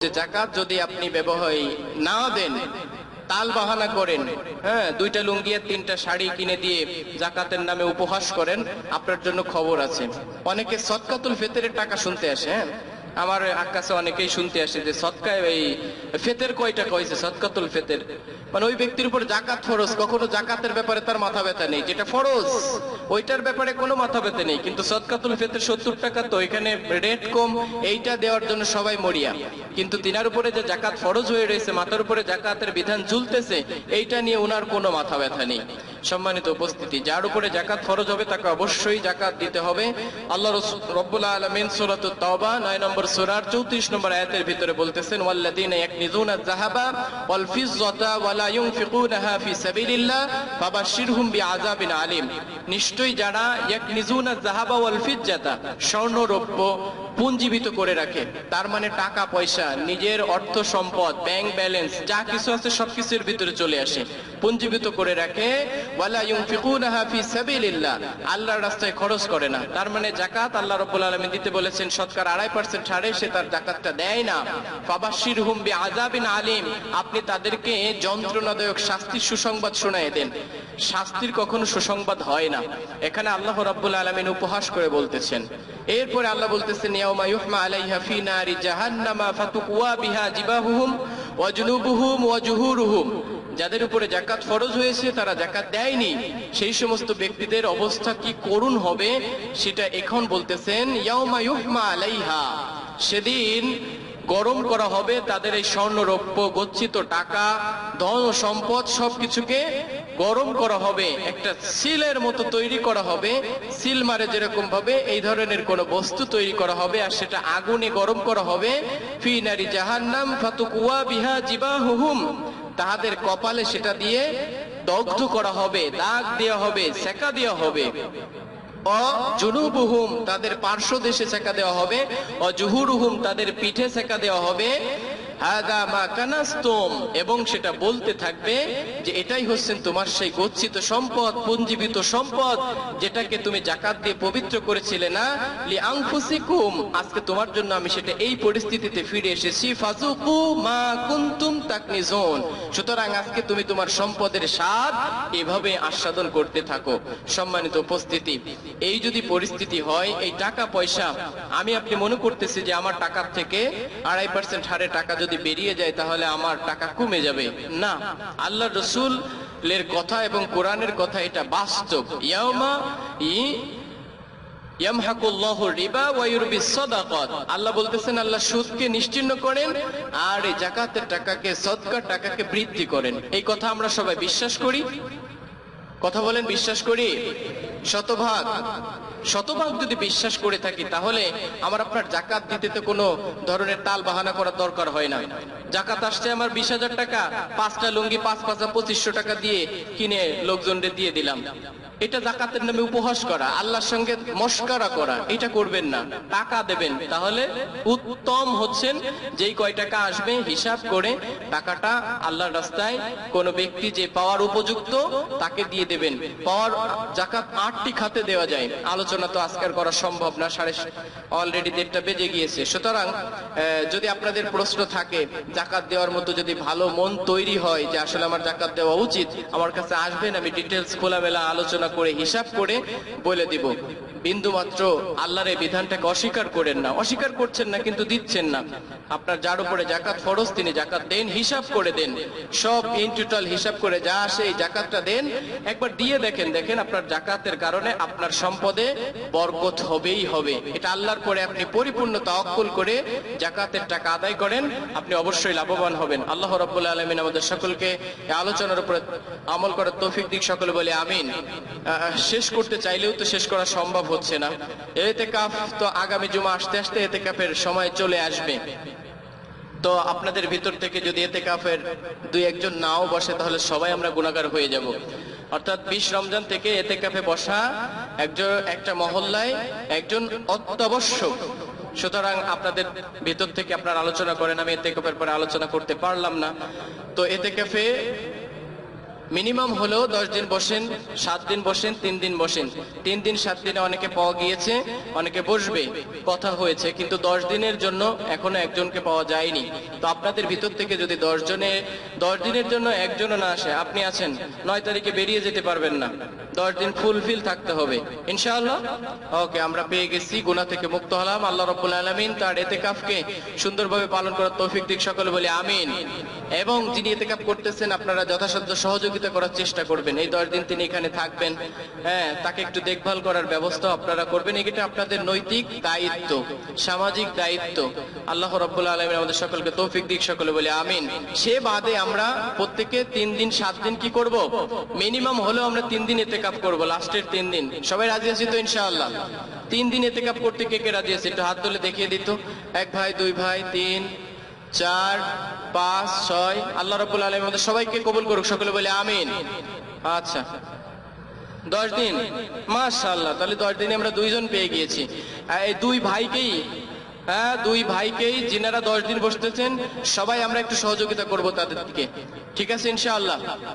জাকাত যদি আপনি ব্যবহার না দেন, তাল বাহানা করেন হ্যাঁ দুইটা লুঙ্গি আর তিনটা শাড়ি কিনে দিয়ে জাকাতের নামে উপহাস করেন, আপনার জন্য খবর আছে। অনেকে সৎকাতুল ফেতের টাকা শুনতে আসে হ্যাঁ? আমার আকাশে অনেকেই শুনতে আসে যে সৎকায় এই ফেতের কয় টাকা হয়েছে সৎকাতুল ফেতের। মানে ওই ব্যক্তির উপর জাকাত ফরজ, কখনো জাকাতের ব্যাপারে তার মাথা ব্যথা নেই, যেটা ফরজ, ওইটার ব্যাপারে কোনো মাথা ব্যথা নেই, কিন্তু সৎকাতুল ফেতের সত্তর টাকা তো, এখানে রেট কম, এইটা দেওয়ার জন্য সবাই মরিয়া। কিন্তু তিনার উপরে যে জাকাত ফরজ হয়ে রয়েছে, মাথার উপরে জাকাতের বিধান ঝুলতেছে, এইটা নিয়ে ওনার কোনো মাথা ব্যথা নেই। সম্মানিত উপস্থিতি, যার উপরে জাকাত ফরজ হবে, তাকে অবশ্যই জাকাত দিতে হবে। আল্লাহ রব্বুল আলমিন সুরাত তওবা, নয় নম্বর সুরার চৌত্রিশ নম্বর আয়াতের ভিতরে বলতেছেন ওয়াল্লাদিন ইয়াকনিজুনা যাহাবা ওয়াল ফিজ্জাতা ওয়ালা ইউনফিকুনাহা ফি সাবিলিল্লাহ ফাবাশশিরহুম বিআযাবিন আলিম। নিশ্চয়ই যারা ইয়াকনিজুনা যাহাবা ওয়াল ফিজ্জাতা স্বর্ণ রৌপ্য পুঞ্জীবিত করে রাখে। তার মানে টাকা, পয়সা, নিজের অর্থ সম্পদ ব্যাংক ব্যালেন্স যা কিছু আছে সবকিছুর ভিতরে চলে আসে। পুঞ্জীবিত করে রাখে আল্লাহর রাস্তায় খরচ করে না। তার মানে জাকাত আল্লাহ রাব্বুল আলামিন দিতে বলেছেন শতকরা আড়াই পার্সেন্ট ছাড়ে, সে তার জাকাতটা দেয় না। ফাবাশশিরহুম বিআযাবিন আলিম, আপনি তাদেরকে যন্ত্রণাদায়ক শাস্তির সুসংবাদ শোনায় দেন। শাস্তির কখনো সুসংবাদ হয় না। এখানে আল্লাহ রাব্বুল আলামিন উপহাস করে বলতেছেন এরপরে আল্লাহ বলতেছেন, ইয়াউমা ইউহমা আলাইহা ফি নারি জাহান্নামা ফাতুকওয়া বিহা জিবাহুহুম ওয়া জুনুবুহুম ওয়া জুহুরুহুম। যাদের উপরে জাকাত ফরজ হয়েছে, তারা জাকাত দেয়নি। সেই সমস্ত ব্যক্তিদের অবস্থা কি করুণ হবে, সেটা এখন বলতেছেন, ইয়াউমা ইউহমা আলাইহা। সেদিন গরম করা হবে, তাদের এই স্বর্ণ রৌপ্য গচ্ছিত টাকা, ধন, সম্পদ সবকিছুকে গরম করা হবে, একটা সিলের মতো তৈরি করা হবে, সিল মারে যেরকম ভাবে এই ধরনের কোন বস্তু তৈরি করা হবে আর সেটা আগুনে গরম করা হবে। ফি নারি জাহান্নাম ফাতুকুয়া বিহা জিবাহুহুম। তাহাদের কপালে সেটা দিয়ে দগ্ধ করা হবে, দাগ দেওয়া হবে সেকা দেওয়া হবে। অজুনুবুহুম তাদের পার্শ্ব দেশে সেকা দেওয়া হবে। অজুহুরুহুম তাদের পিঠে সেকা দেওয়া হবে। এবং সেটা বলতে থাকবে যে এটাই হচ্ছেন তোমার সেই গচ্ছিত সম্পদ পুঞ্জীবিত সম্পদ, যেটাকে তুমি জাকাত দিয়ে পবিত্র করেছিলে না? আজকে তোমার জন্য আমি সেটা এই পরিস্থিতিতে ফিরে এসেছি। সুতরাং আজকে তুমি তোমার সম্পদের স্বাদ এভাবে আস্বাদন করতে থাকো। সম্মানিত উপস্থিতি, এই যদি পরিস্থিতি হয়, এই টাকা পয়সা, আমি আপনি মনে করতেছি যে আমার টাকার থেকে আড়াই পার্সেন্ট হারে টাকা যদি বেরিয়ে যায়, তাহলে আমার টাকা কমে যাবে। না, আল্লাহ রসুল এর কথা এবং কোরআনের কথা এটা বাস্তব। ইয়ামা ই আল্লাহ বলতেছেন, আল্লাহ সুদকে নিশ্চিহ্ন করেন আর এই জাকাতের টাকাকে, সদকার টাকাকে বৃদ্ধি করেন। এই কথা আমরা সবাই বিশ্বাস করি। কথা বলেন, বিশ্বাস করি? শতভাগ। শতভাগ যদি বিশ্বাস করে থাকি, তাহলে আমার আপনার জাকাত দিতে তো কোনো ধরনের তাল বাহানা করার দরকার হয় না। জাকাত আসছে আমার বিশ হাজার টাকা, পাঁচটা লুঙ্গি পাঁচ পাঁচা পঁচিশশো টাকা দিয়ে কিনে লোকজনদের দিয়ে দিলাম। এটা জাকাতের নামে উপহাস করা, আল্লাহর সঙ্গে মস্কারা করা, এটা করবেন না, টাকা দেবেন। তাহলে উত্তম হচ্ছেন যেই কয় টাকা আসবে, হিসাব করে টাকাটা আল্লাহর রাস্তায় কোন ব্যক্তি যে পাওয়ার উপযুক্ত তাকে দিয়ে দেবেন। পাওয়ার জাকাত আটটি খাতে দেওয়া যায়। আলোচনা তো আজকের করা সম্ভব না, সাড়ে অলরেডি দেড়টা বেজে গিয়েছে। সুতরাং যদি আপনাদের প্রশ্ন থাকে, জাকাত দেওয়ার মতো যদি ভালো মন তৈরি হয় যে আসলে আমার জাকাত দেওয়া উচিত, আমার কাছে আসবেন আমি ডিটেলস খোলামেলা আলোচনা করে, হিসাব করে বলে দিব। বিন্দু মাত্র আল্লাহর এই বিধানটাকে অস্বীকার করেন না। অস্বীকার করছেন না, কিন্তু দিচ্ছেন না। আপনার যার উপরে জাকাত ফরজ, তিনি জাকাত দেন, হিসাব করে দেন। সব ইন টোটাল হিসাব করে যা আসে, এই জাকাতটা দেন। একবার দিয়ে দেখেন দেখেন আপনার জাকাতের কারণে আপনার সম্পদে বরকত হবেই হবে। এটা আল্লাহর পরে আপনি পরিপূর্ণ তাওয়াক্কুল করে জাকাতের টাকা আদায় করেন, আপনি অবশ্যই লাভবান হবেন। আল্লাহ রাব্বুল আলামিন আমাদের সকলকে আলোচনার উপরে আমল করার তৌফিক দিক, সকলে বলে আমিন। শেষ করতে চাইলেও তো শেষ করা সম্ভব হচ্ছে না। এতে কাফ তো আগামী জুমা আসতে আসতে এতে কাফের সময় চলে আসবে। তো আপনাদের ভিতর থেকে যদি এতে কাফের দুই একজন নাও বসে, তাহলে সবাই আমরা গুণাগার হয়ে যাব। অর্থাৎ বিশ রমজান থেকে এতে কাফে বসা একজন, একটা মহল্লায় একজন অত্যাবশ্যক। সুতরাং আপনাদের ভিতর থেকে আপনার আলোচনা করেন, আমি এতে কাফের পরে আলোচনা করতে পারলাম না। তো এতে কাফে মিনিমাম হলেও দশ দিন বসেন, সাত দিন বসেন, তিন দিন বসেন। তিন দিন, সাত দিনে অনেকে পাওয়া গিয়েছে, অনেকে বসবে। কথা হয়েছে, কিন্তু দশ দিনের জন্য এখনও একজনকে পাওয়া যায়নি। তো আপনাদের ভিতর থেকে যদি দশ জনে, দশ দিনের জন্য একজনও না আসে, আপনি আছেন, নয় তারিখে বেরিয়ে যেতে পারবেন না। দশ দিন ফুলফিল থাকতে হবে। ইনশাআল্লাহ? ওকে, আমরা পেয়ে গেছি, গুনাহ থেকে মুক্ত হলাম। আল্লাহ রব্বুল আলামিন তার এতেকাফকে সুন্দরভাবে পালন করার তৌফিক দিক সকলে বলে, আমিন। এবং যিনি এতেকাফ করতেছেন, আপনারা যথাসাধ্য সহযোগিতা করার চেষ্টা করবেন। এই দশ দিন তিনি এখানে থাকবেন। হ্যাঁ তাকে একটু দেখভাল করার ব্যবস্থা আপনারা করবেন। এটা আপনাদের নৈতিক দায়িত্ব, সামাজিক দায়িত্ব। আল্লাহ রব্বুল আলমিন আমাদের সকলকে তৌফিক দিক, সকলে বলে আমিন। সে বাদে আমরা প্রত্যেকে তিন দিন, সাত দিন কি করব? মিনিমাম হলেও আমরা তিন দিন এতে কাপ করব, লাস্টের তিন দিন। সবাই রাজি আছি তো ইনশাআল্লাহ? তিন দিন এতে কাপ করতে কে কে রাজি আছে? একটু হাত তুলে দেখিয়ে দিত। এক ভাই, দুই ভাই, তিন। চার, পাঁচ, ছয়। আল্লাহ রবুল আলম সবাইকে কবুল করুক, সকলে বলে আমিন। আচ্ছা। দশ দিন। মাশাল্লাহ তাহলে দশ দিনে আমরা দুইজন পেয়ে গিয়েছি। এই দুই ভাইকেই হ্যাঁ দুই ভাইকেই যিনারা দশ দিন বসতেছেন, সবাই আমরা একটু সহযোগিতা করব তাদের দিকে। ঠিক আছে, ইনশাআল্লাহ?